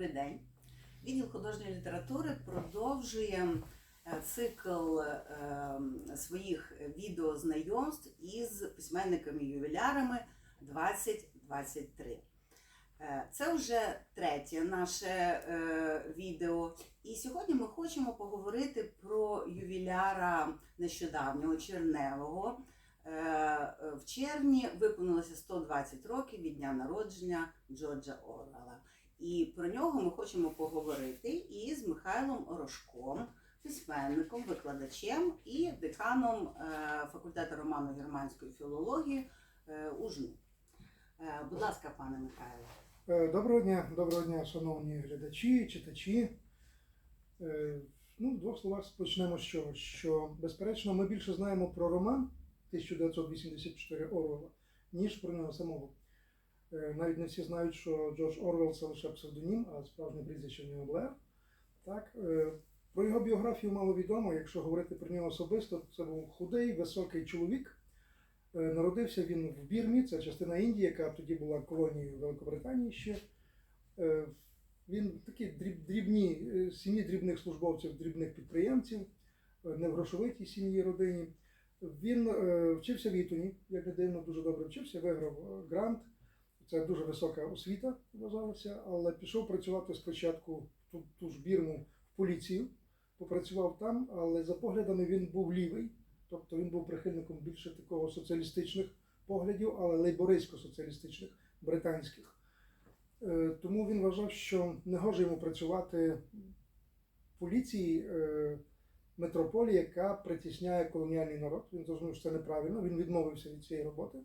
Добрий день. Відділ художньої літератури продовжує е, цикл е, своїх відеознайомств із письменниками-ювілярами 2023. Е, Це вже третє наше відео. І сьогодні ми хочемо поговорити про ювіляра нещодавнього черневого. В червні виповнилося 120 років від дня народження Джорджа Орвела. І про нього ми хочемо поговорити із Михайлом Орошком, письменником, викладачем і деканом е, факультету романо-германської філології е, УЖНУ. Е, Будь ласка, пане Михайло. Е, Доброго дня, доброго дня, шановні глядачі, читачі. Е, Ну, в двох словах почнемо з чого. Що, безперечно, ми більше знаємо про роман 1984 Орвела, ніж про нього самого. Е, Навіть не всі знають, що Джордж Орвел це лише псевдонім, а справжнє прізвище в нього Блер. Так, е, про його біографію мало відомо. Якщо говорити про нього особисто, це був худий, високий чоловік. Е, Народився він в Бірмі, це частина Індії, яка тоді була колонією Великобританії ще. Він такий дрібні, сім'ї дрібних службовців, дрібних підприємців, не в грошовитій сім'ї родині. Він вчився в Ітоні, як не дивно, дуже добре вчився, виграв грант. Це дуже висока освіта вважалася, але пішов працювати спочатку в ту, ту ж бірму в поліцію, попрацював там, але за поглядами він був лівий. Тобто він був прихильником більше такого соціалістичних поглядів, але лейбористсько-соціалістичних, британських. Е, Тому він вважав, що не гоже йому працювати в поліції е, метрополії, яка притісняє колоніальний народ. Він зрозумів, що це неправильно. Він відмовився від цієї роботи,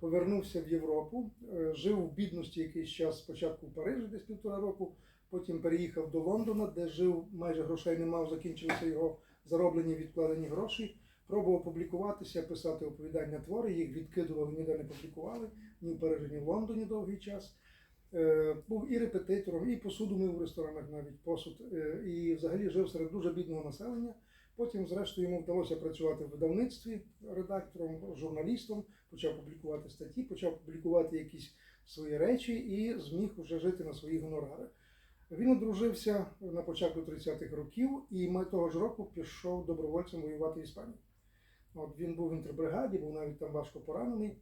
повернувся в Європу, е, жив в бідності якийсь час спочатку в Парижі, десь півтора року, потім переїхав до Лондона, де жив, майже грошей не мав, закінчилися його зароблені відкладені гроші. Пробував публікуватися, писати оповідання твори, їх відкидували, ніде не публікували, ні в Парижі, ні в Лондоні довгий час. Е, Був і репетитором, і посуду мив в ресторанах навіть посуд, е, і взагалі жив серед дуже бідного населення. Потім, зрештою, йому вдалося працювати в видавництві редактором, журналістом, почав публікувати статті, почав публікувати якісь свої речі і зміг вже жити на свої гонорари. Він одружився на початку 30-х років і того ж року пішов добровольцем воювати в Іспанії. От він був в інтербригаді, був навіть там важко поранений.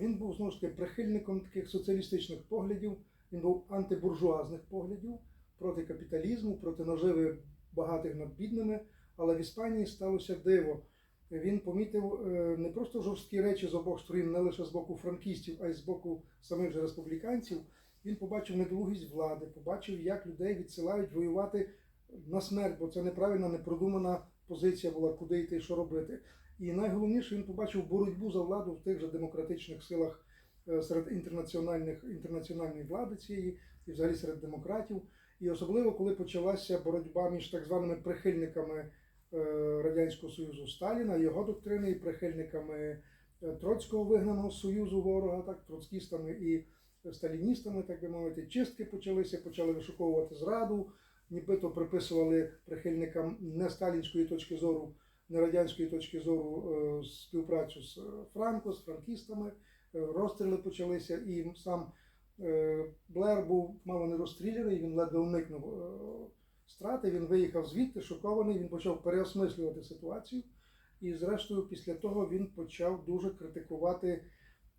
Він був знову ж таки прихильником таких соціалістичних поглядів, він був антибуржуазних поглядів проти капіталізму, проти наживи багатих над бідними. Але в Іспанії сталося диво. Він помітив е, не просто жорсткі речі з обох сторін, не лише з боку франкістів, а й з боку самих же республіканців. Він побачив недолугість влади, побачив, як людей відсилають воювати на смерть, бо це неправильна, непродумана позиція була, куди йти, що робити. І найголовніше, він побачив боротьбу за владу в тих же демократичних силах е, серед інтернаціональних інтернаціональної влади цієї і взагалі серед демократів. І особливо коли почалася боротьба між так званими прихильниками Радянського Союзу Сталіна, його доктрини, і прихильниками е, Троцького вигнаного Союзу ворога, так, троцкістами і сталіністами, так би мовити, чистки почалися, почали вишуковувати зраду, нібито приписували прихильникам не сталінської точки зору, не радянської точки зору е, співпрацю з е, Франко, з франкістами, е, розстріли почалися, і сам е, Блер був мало не розстріляний, він ледве уникнув е, страти, він виїхав звідти, шокований, він почав переосмислювати ситуацію. І, зрештою, після того він почав дуже критикувати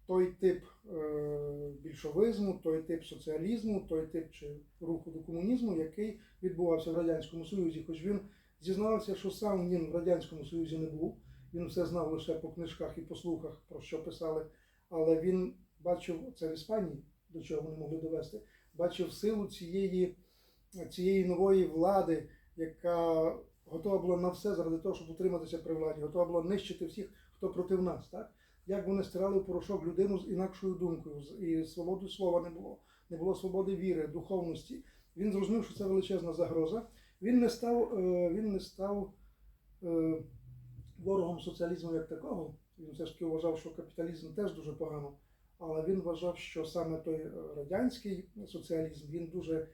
той тип е, більшовизму, той тип соціалізму, той тип чи руху до комунізму, який відбувався в Радянському Союзі. Хоч він зізнався, що сам він в Радянському Союзі не був, він все знав лише по книжках і по слухах, про що писали. Але він бачив це в Іспанії, до чого вони могли довести, бачив силу цієї, цієї нової влади, яка готова була на все заради того, щоб утриматися при владі, готова була нищити всіх, хто проти нас. Так? Як вони стирали в порошок людину з інакшою думкою, і свободи слова не було, не було свободи віри, духовності. Він зрозумів, що це величезна загроза. Він не став, е, він не став е, ворогом соціалізму як такого. Він все ж таки вважав, що капіталізм теж дуже погано. Але він вважав, що саме той е, радянський соціалізм він дуже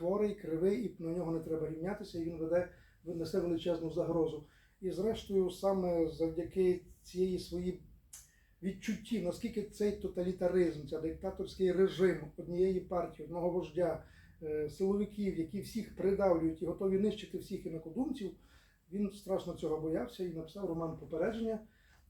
хворий, кривий, і на нього не треба рівнятися, і він веде несе величезну загрозу. І зрештою, саме завдяки цієї своїй відчутті, наскільки цей тоталітаризм, цей диктаторський режим однієї партії, одного вождя, е, силовиків, які всіх придавлюють і готові нищити всіх інакодумців, він страшно цього боявся і написав роман Попередження.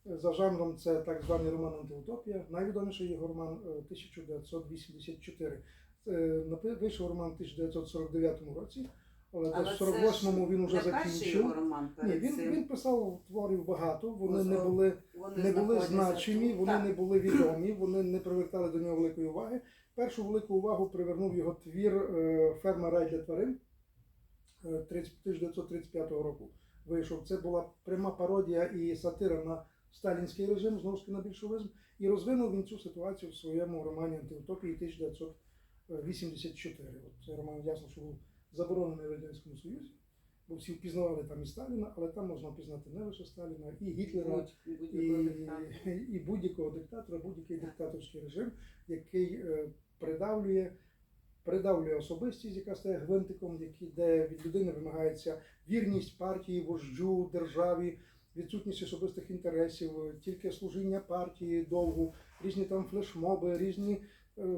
Е, За жанром це так званий роман Антиутопія. Найвідоміший його роман е, 1984. Е, Вийшов роман в 1949 році, але, Але в 48-му він вже закінчив. роман Ні, він, цим. він писав творів багато, вони не були Вони не були тут. вони Так. не були відомі, вони не привертали до нього великої уваги. Першу велику увагу привернув його твір е, Ферма рай для тварин е, 30 1935 року. Вийшов. Це була пряма пародія і сатира на сталінський режим, знову ж таки на більшовизм. І розвинув він цю ситуацію в своєму романі Антиутопії 1984. От роман ясно, що був заборонений в Радянському Союзі, бо всі впізнавали там і Сталіна, але там можна впізнати не лише Сталіна, і Гітлера, і, і будь-якого диктатора, будь-який диктаторський режим, який е, придавлює, придавлює особистість, яка стає гвинтиком, які, де від людини вимагається вірність партії, вождю, державі, відсутність особистих інтересів, тільки служіння партії довгу, різні там флешмоби, різні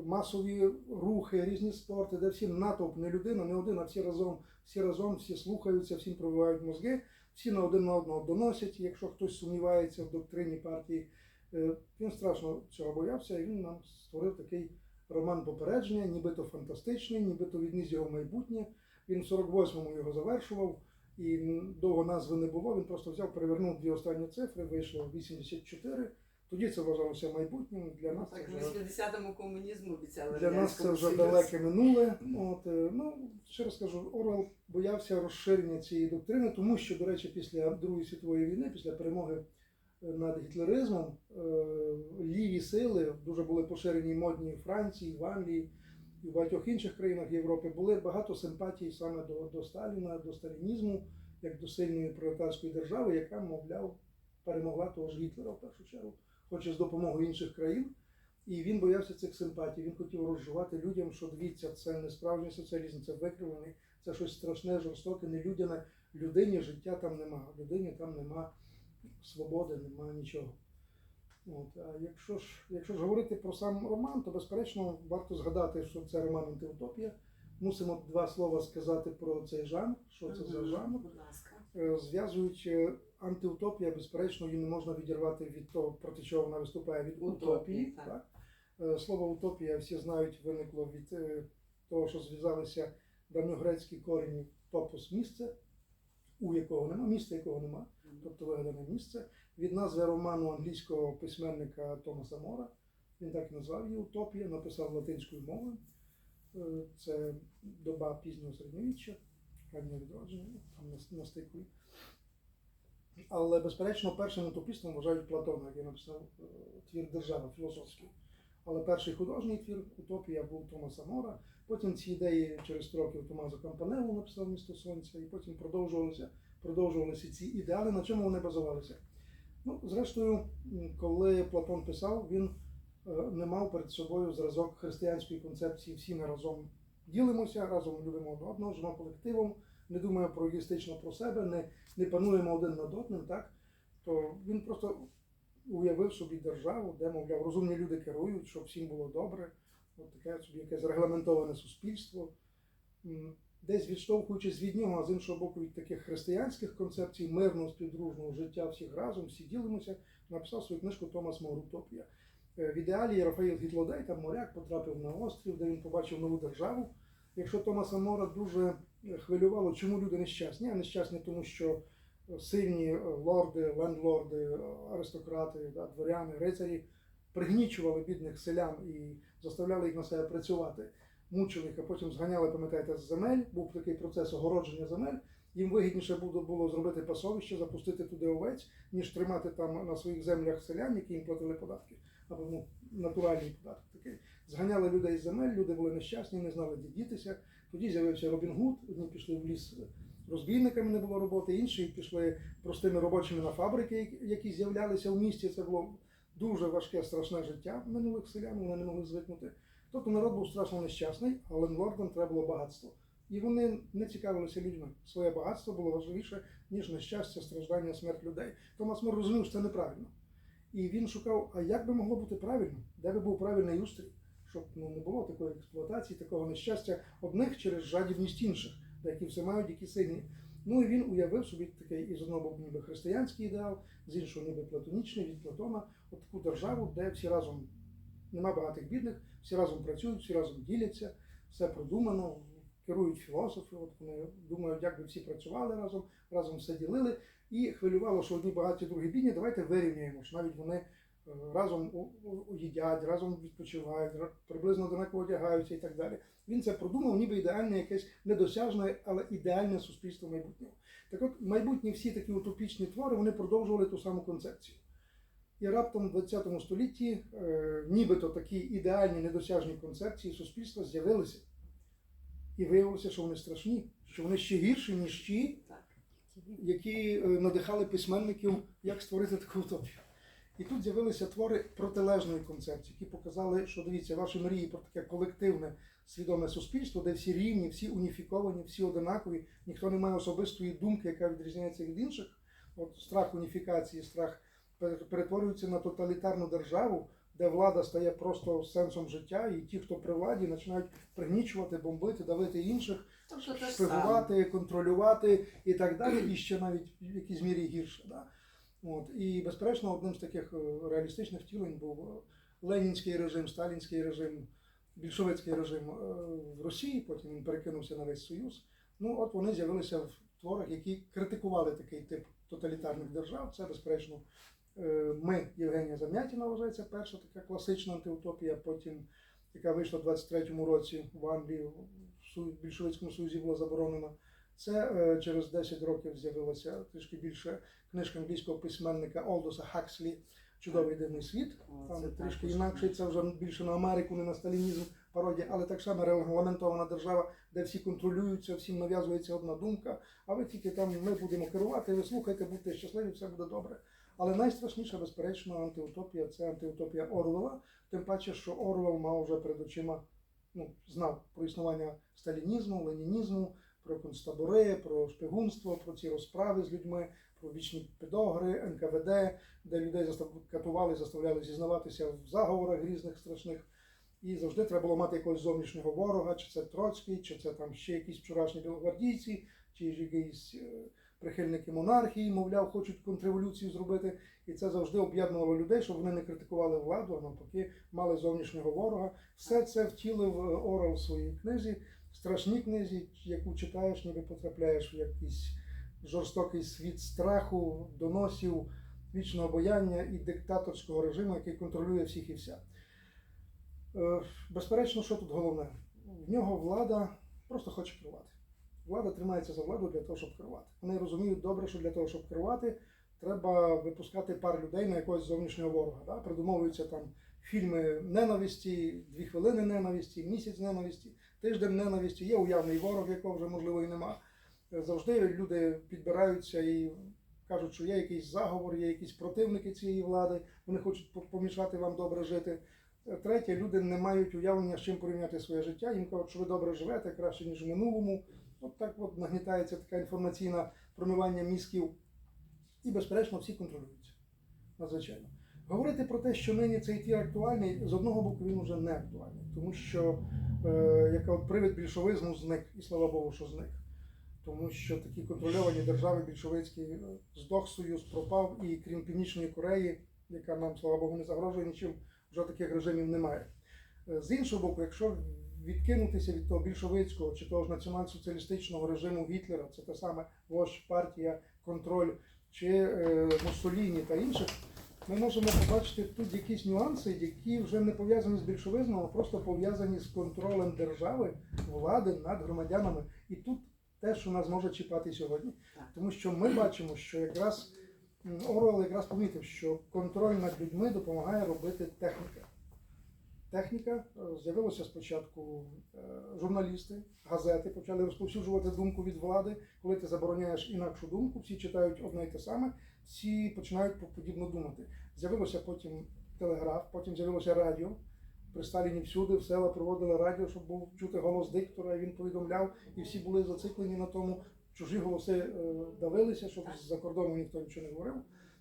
масові рухи, різні спорти, де всі натовп, не людина, не один, а всі разом, всі разом, всі слухаються, всім пробивають мозги всі на один на одного доносять, якщо хтось сумнівається в доктрині партії. Е, Він страшно цього боявся, і він нам створив такий роман попередження, нібито фантастичний, нібито відніс його майбутнє. Він в 48-му його завершував, і довго назви не було. Він просто взяв, перевернув дві останні цифри, вийшло 84. Тоді це вважалося майбутнім. Для нас це Так, вже 80-му комунізму обіцяли для нас це вже далеке минуле. От, е, ну, ще раз кажу, Орвел боявся розширення цієї доктрини, тому що, до речі, після Другої світової війни, після перемоги е, над гітлеризмом, е, ліві сили дуже були поширені модні в Франції, в Англії і в багатьох інших країнах Європи. Були багато симпатій саме до, до Сталіна, до сталінізму, як до сильної пролетарської держави, яка, мовляв, перемогла того ж Гітлера в першу чергу, хоч і з допомогою інших країн. І він боявся цих симпатій. Він хотів розжувати людям, що дивіться, це не справжній соціалізм, це викривлений, це щось страшне, жорстоке, нелюдяне. Людині життя там нема. Людині там нема свободи, нема нічого. От. А якщо ж, якщо ж говорити про сам роман, то безперечно варто згадати, що це роман антиутопія. Мусимо два слова сказати про цей жанр, що це за жанр. Будь антиутопія, безперечно, її не можна відірвати від того, проти чого вона виступає від Утопії, так. Так. Е, Слово утопія всі знають, виникло від е, того, що зв'язалися давньогрецькі корені топос місце, у якого нема, місця якого нема, тобто вигадане місце. Від назви роману англійського письменника Томаса Мора. Він так і назвав її Утопія, написав латинською мовою. Е, Це доба пізнього середньовіччя, раннього відродження, там на, на стику. Але, безперечно, першим утопістом вважають Платона, який написав е, твір Держава філософський. Але перший художній твір Утопія був Томаса Мора. Потім ці ідеї через 100 років Томазо Кампанелло написав місто Сонця, і потім продовжувалися, продовжувалися ці ідеали. На чому вони базувалися? Ну, зрештою, коли Платон писав, він е, не мав перед собою зразок християнської концепції всі ми разом ділимося, разом любимо одного, живемо колективом, не думаємо про егоїстично про себе, не, не пануємо один над одним, так? То він просто уявив собі державу, де, мовляв, розумні люди керують, щоб всім було добре. От таке собі якесь регламентоване суспільство. Десь відштовхуючись від нього, а з іншого боку, від таких християнських концепцій мирного співдружного життя всіх разом, всі ділимося, написав свою книжку Томас Мор «Утопія». Е, В ідеалі Рафаїл Гітлодей, там моряк, потрапив на острів, де він побачив нову державу. Якщо Томаса Мора дуже е, хвилювало, чому люди нещасні, а нещасні тому, що сильні е, лорди, лендлорди, е, аристократи, да, дворяни, рицарі пригнічували бідних селян і заставляли їх на себе працювати, мучили їх, а потім зганяли, пам'ятаєте, з земель. Був такий процес огородження земель. Їм вигідніше було, зробити пасовище, запустити туди овець, ніж тримати там на своїх землях селян, які їм платили податки, або ну, натуральний податок такий. Зганяли людей з земель, люди були нещасні, не знали, де дітися. Тоді з'явився Робін Гуд, одні пішли в ліс розбійниками, не було роботи, інші пішли простими робочими на фабрики, які з'являлися в місті. Це було дуже важке, страшне життя минулих селян, вони не могли звикнути. Тобто народ був страшно нещасний, а лендлордам треба було багатство. І вони не цікавилися людьми. Своє багатство було важливіше, ніж нещастя, страждання, смерть людей. Томас Мор розумів, що це неправильно. І він шукав, а як би могло бути правильно, де би був правильний устрій, щоб ну, не було такої експлуатації, такого нещастя одних через жадібність інших, які все мають, які сильні. Ну і він уявив собі такий із одного боку ніби християнський ідеал, з іншого ніби платонічний від Платона, от таку державу, де всі разом нема багатих бідних, всі разом працюють, всі разом діляться, все продумано, керують філософи. От вони думають, як би всі працювали разом, разом все ділили. І хвилювало, що одні багаті, другі бідні, давайте вирівняємо, що навіть вони разом їдять, разом відпочивають, приблизно однаково одягаються і так далі. Він це продумав, ніби ідеальне якесь недосяжне, але ідеальне суспільство майбутнього. Так от майбутні всі такі утопічні твори вони продовжували ту саму концепцію. І раптом в ХХ столітті е, нібито такі ідеальні недосяжні концепції суспільства з'явилися. І виявилося, що вони страшні, що вони ще гірші, ніж ті, які е, надихали письменників, як створити таку утопію. І тут з'явилися твори протилежної концепції, які показали, що дивіться, ваші мрії про таке колективне свідоме суспільство, де всі рівні, всі уніфіковані, всі одинакові, ніхто не має особистої думки, яка відрізняється від інших. От страх уніфікації, страх перетворюється на тоталітарну державу, де влада стає просто сенсом життя, і ті, хто при владі, починають пригнічувати, бомбити, давити інших Тобто шпигувати, контролювати і так далі, і ще навіть в якійсь мірі гірше. Да? От. І безперечно, одним з таких е, реалістичних втілень був е, ленінський режим, сталінський режим, більшовицький режим е, в Росії, потім він перекинувся на весь Союз. Ну, от вони з'явилися в творах, які критикували такий тип тоталітарних держав. Це, безперечно, ми, Євгенія Замятіна, вважається перша така класична антиутопія, потім яка вийшла в 23-му році в Англії, в більшовицькому союзі була заборонена. Це е, через 10 років з'явилася трішки більше книжка англійського письменника Олдоса Хакслі Чудовий дивний світ. Там це трішки інакше, це вже більше на Америку, не на сталінізм пародія, але так само регламентована держава, де всі контролюються, всім нав'язується одна думка. А ви тільки там ми будемо керувати, ви слухайте, будьте щасливі, все буде добре. Але найстрашніша, безперечно, антиутопія це антиутопія Орвела. Тим паче, що Орвел мав вже перед очима, ну, знав про існування сталінізму, ленінізму, про концтабори, про шпигунство, про ці розправи з людьми, про вічні підогри, НКВД, де людей катували, заставляли зізнаватися в заговорах різних страшних. І завжди треба було мати якогось зовнішнього ворога, чи це Троцький, чи це там ще якісь вчорашні білогвардійці, чи ж якісь е, прихильники монархії, мовляв, хочуть контрреволюцію зробити. І це завжди об'єднувало людей, щоб вони не критикували владу, а навпаки мали зовнішнього ворога. Все це втілив е, Орел в своїй книзі, страшній книзі, яку читаєш, ніби потрапляєш в якийсь жорстокий світ страху, доносів, вічного бояння і диктаторського режиму, який контролює всіх і вся. Е, Безперечно, що тут головне? В нього влада просто хоче керувати. Влада тримається за владу для того, щоб керувати. Вони розуміють добре, що для того, щоб керувати, треба випускати пар людей на якогось зовнішнього ворога. Да? Придумовуються там фільми ненависті, дві хвилини ненависті, місяць ненависті, тиждень ненависті. Є уявний ворог, якого вже можливо і нема. Е, Завжди люди підбираються і кажуть, що є якийсь заговор, є якісь противники цієї влади, вони хочуть помішати вам добре жити. Е, Третє, люди не мають уявлення, з чим порівняти своє життя. Їм кажуть, що ви добре живете, краще, ніж в минулому. От так от нагнітається така інформаційна промивання мізків. І, безперечно, всі контролюються. Надзвичайно. Говорити про те, що нині цей твір актуальний, з одного боку він вже не актуальний, тому що е, яка привід більшовизму зник, і слава Богу, що зник. Тому що такі контрольовані держави більшовицькі е, здох союз, пропав, і крім Північної Кореї, яка нам, слава Богу, не загрожує нічим, вже таких режимів немає. Е, З іншого боку, якщо відкинутися від того більшовицького чи того ж націонал-соціалістичного режиму Гітлера, це те саме вождь, партія, контроль чи е, Муссоліні та інших, ми можемо побачити тут якісь нюанси, які вже не пов'язані з більшовизмом, а просто пов'язані з контролем держави, влади над громадянами. І тут те, що нас може чіпати сьогодні. Тому що ми бачимо, що якраз Орвел якраз помітив, що контроль над людьми допомагає робити техніка. Техніка е, з'явилося спочатку е, журналісти, газети почали розповсюджувати думку від влади. Коли ти забороняєш інакшу думку, всі читають одне й те саме, всі починають подібно думати. З'явилося потім телеграф, потім з'явилося радіо. При Сталіні всюди в села проводили радіо, щоб був чути голос диктора, і він повідомляв, і всі були зациклені на тому. Чужі голоси е, давилися, щоб з-за кордону ніхто нічого не говорив.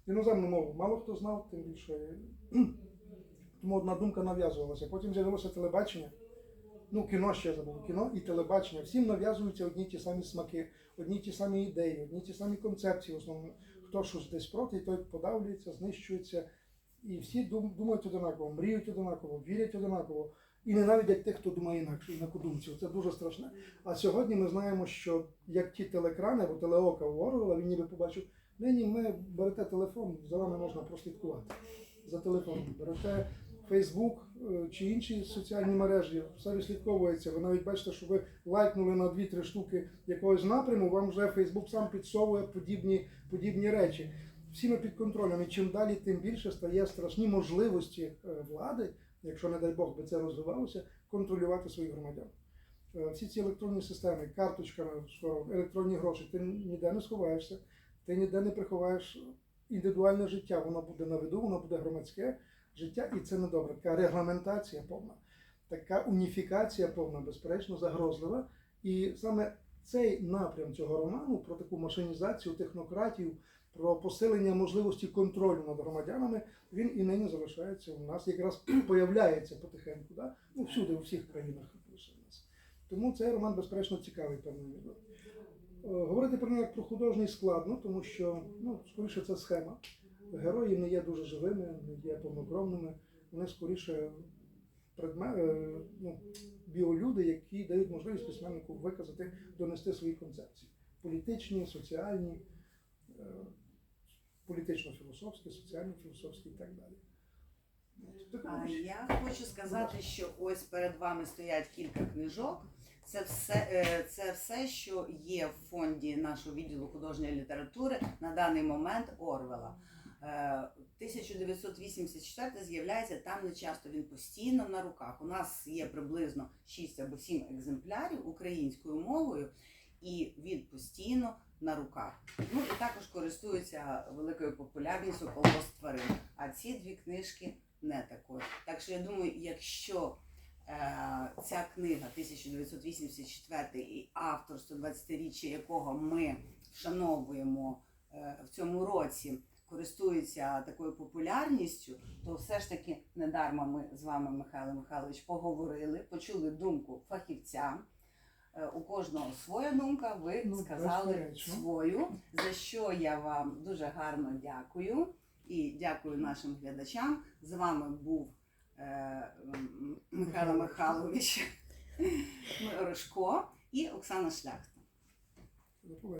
Іноземну мову мало хто знав, тим більше тому одна думка нав'язувалася. Потім з'явилося телебачення. Ну, кіно ще забув, кіно і телебачення. Всім нав'язуються одні ті самі смаки, одні ті самі ідеї, одні ті самі концепції. В основному, хто щось десь проти, той подавлюється, знищується. І всі думають одинаково, мріють одинаково, вірять одинаково і ненавидять тих, хто думає інакше, інакодумців. Це дуже страшне. А сьогодні ми знаємо, що як ті телекрани або телеока Орвела, він ніби побачив, нині ми берете телефон, за вами можна прослідкувати. За телефоном. Берете Фейсбук чи інші соціальні мережі, все відслідковується. Ви навіть бачите, що ви лайкнули на 2-3 штуки якогось напряму, вам вже Фейсбук сам підсовує подібні, подібні речі. Всі ми під контролем. І чим далі, тим більше стає страшні можливості е, влади, якщо не дай Бог би це розвивалося, контролювати своїх громадян. Е, Всі ці електронні системи, карточка, скоро, електронні гроші, ти ніде не сховаєшся, ти ніде не приховаєш індивідуальне життя, воно буде на виду, воно буде громадське життя, і це не добре. Така регламентація повна, така уніфікація повна, безперечно, загрозлива. І саме цей напрям цього роману про таку машинізацію технократів, про посилення можливості контролю над громадянами, він і нині залишається у нас, якраз появляється потихеньку, да? ну, всюди, у всіх країнах. Тому цей роман, безперечно, цікавий певною мірою. Е, Говорити про нього як про художній складно, тому що ну, скоріше це схема. Герої не є дуже живими, не є повнокровними. Вони скоріше предме, е, ну, біолюди, які дають можливість письменнику виказати, донести свої концепції. Політичні, соціальні, е, політично-філософські, соціально-філософські і так далі. А я хочу сказати, що ось перед вами стоять кілька книжок. Це все, е, це все, що є в фонді нашого відділу художньої літератури на даний момент Орвела. Е, 1984 з'являється там не часто він постійно на руках. У нас є приблизно 6 або 7 екземплярів українською мовою, і він постійно на руках. Ну і також користується великою популярністю колгосп тварин. А ці дві книжки не такою. Так що я думаю, якщо е, ця книга 1984 і автор 120-річчя якого ми вшановуємо е, в цьому році, користується такою популярністю, то все ж таки недарма ми з вами, Михайло Михайлович, поговорили, почули думку фахівця. Е, У кожного своя думка, ви Ну, сказали свою, за що я вам дуже гарно дякую і дякую нашим глядачам. З вами був е, Михайло Михайлович Рожко і Оксана Шляхта.